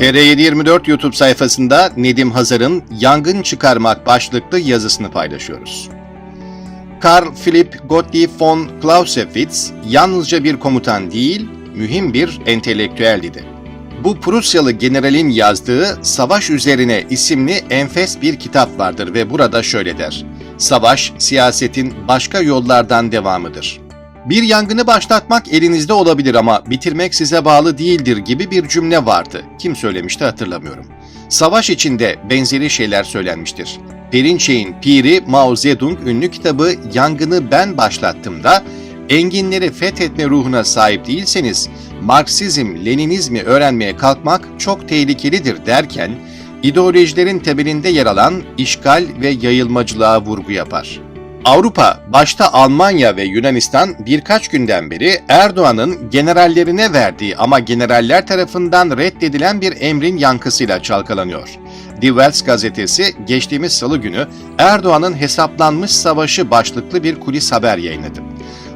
TR724 YouTube sayfasında Nedim Hazar'ın Yangın Çıkarmak başlıklı yazısını paylaşıyoruz. Karl Philipp Gottlieb von Clausewitz yalnızca bir komutan değil, mühim bir entelektüeldi. Bu Prusyalı generalin yazdığı Savaş Üzerine isimli enfes bir kitap vardır ve burada şöyle der. Savaş, siyasetin başka yollardan devamıdır. Bir yangını başlatmak elinizde olabilir ama bitirmek size bağlı değildir gibi bir cümle vardı. Kim söylemişti hatırlamıyorum. Savaş içinde benzeri şeyler söylenmiştir. Perinçey'in piri Mao Zedong ünlü kitabı Yangını Ben Başlattım'da enginleri fethetme ruhuna sahip değilseniz Marksizm, Leninizmi öğrenmeye kalkmak çok tehlikelidir derken ideolojilerin temelinde yer alan işgal ve yayılmacılığa vurgu yapar. Avrupa, başta Almanya ve Yunanistan birkaç günden beri Erdoğan'ın generallerine verdiği ama generaller tarafından reddedilen bir emrin yankısıyla çalkalanıyor. Die Welt gazetesi geçtiğimiz salı günü Erdoğan'ın hesaplanmış savaşı başlıklı bir kulis haber yayınladı.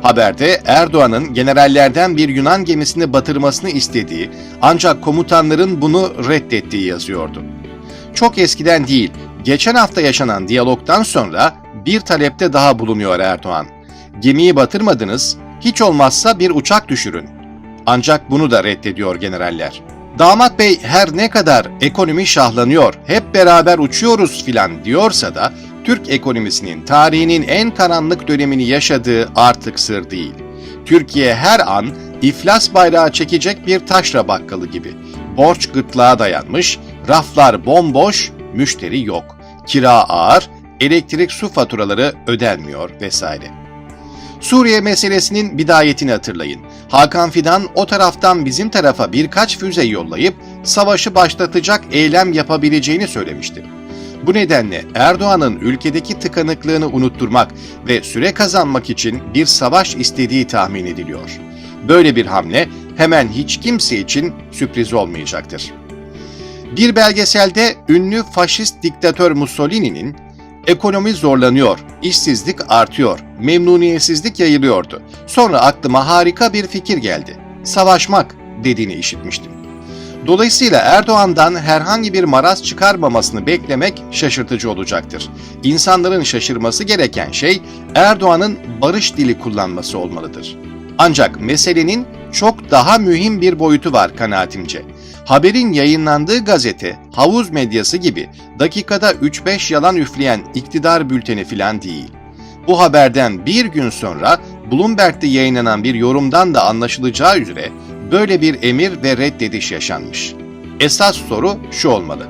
Haberde Erdoğan'ın generallerden bir Yunan gemisini batırmasını istediği ancak komutanların bunu reddettiği yazıyordu. Çok eskiden değil, geçen hafta yaşanan diyalogdan sonra bir talepte daha bulunuyor Erdoğan. Gemiyi batırmadınız, hiç olmazsa bir uçak düşürün. Ancak bunu da reddediyor generaller. Damat bey her ne kadar ekonomi şahlanıyor, hep beraber uçuyoruz filan diyorsa da Türk ekonomisinin tarihinin en karanlık dönemini yaşadığı artık sır değil. Türkiye her an iflas bayrağı çekecek bir taşra bakkalı gibi. Borç gırtlağa dayanmış, raflar bomboş, müşteri yok. Kira ağır, elektrik su faturaları ödenmiyor vesaire. Suriye meselesinin bidayetini hatırlayın. Hakan Fidan o taraftan bizim tarafa birkaç füze yollayıp savaşı başlatacak eylem yapabileceğini söylemişti. Bu nedenle Erdoğan'ın ülkedeki tıkanıklığını unutturmak ve süre kazanmak için bir savaş istediği tahmin ediliyor. Böyle bir hamle hemen hiç kimse için sürpriz olmayacaktır. Bir belgeselde ünlü faşist diktatör Mussolini'nin ekonomi zorlanıyor, işsizlik artıyor, memnuniyetsizlik yayılıyordu. Sonra aklıma harika bir fikir geldi. Savaşmak dediğini işitmiştim. Dolayısıyla Erdoğan'dan herhangi bir maraz çıkarmamasını beklemek şaşırtıcı olacaktır. İnsanların şaşırması gereken şey Erdoğan'ın barış dili kullanması olmalıdır. Ancak meselenin çok daha mühim bir boyutu var kanaatimce. Haberin yayınlandığı gazete, havuz medyası gibi dakikada 3-5 yalan üfleyen iktidar bülteni filan değil. Bu haberden bir gün sonra Bloomberg'de yayınlanan bir yorumdan da anlaşılacağı üzere böyle bir emir ve reddediş yaşanmış. Esas soru şu olmalı.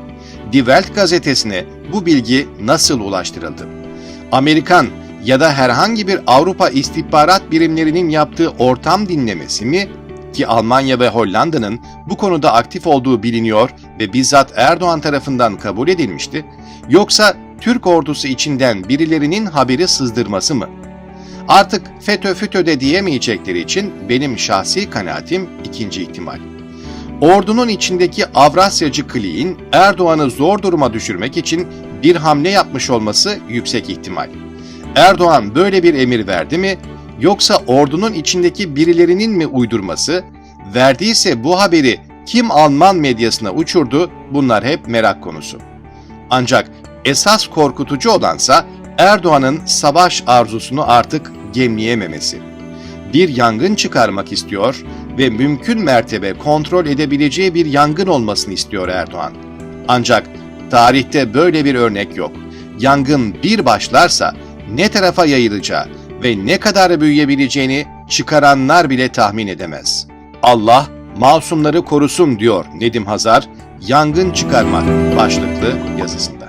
Die Welt gazetesine bu bilgi nasıl ulaştırıldı? Amerikan ya da herhangi bir Avrupa istihbarat birimlerinin yaptığı ortam dinlemesi mi ki Almanya ve Hollanda'nın bu konuda aktif olduğu biliniyor ve bizzat Erdoğan tarafından kabul edilmişti, yoksa Türk ordusu içinden birilerinin haberi sızdırması mı? Artık FETÖ FETÖ'de diyemeyecekleri için benim şahsi kanaatim ikinci ihtimal. Ordunun içindeki Avrasyacı kliğin Erdoğan'ı zor duruma düşürmek için bir hamle yapmış olması yüksek ihtimal. Erdoğan böyle bir emir verdi mi yoksa ordunun içindeki birilerinin mi uydurması, verdiyse bu haberi kim Alman medyasına uçurdu bunlar hep merak konusu. Ancak esas korkutucu olansa Erdoğan'ın savaş arzusunu artık gemleyememesi. Bir yangın çıkarmak istiyor ve mümkün mertebe kontrol edebileceği bir yangın olmasını istiyor Erdoğan. Ancak tarihte böyle bir örnek yok. Yangın bir başlarsa ne tarafa yayılacağı ve ne kadar büyüyebileceğini çıkaranlar bile tahmin edemez. Allah masumları korusun diyor Nedim Hazar, yangın çıkarmak başlıklı yazısında.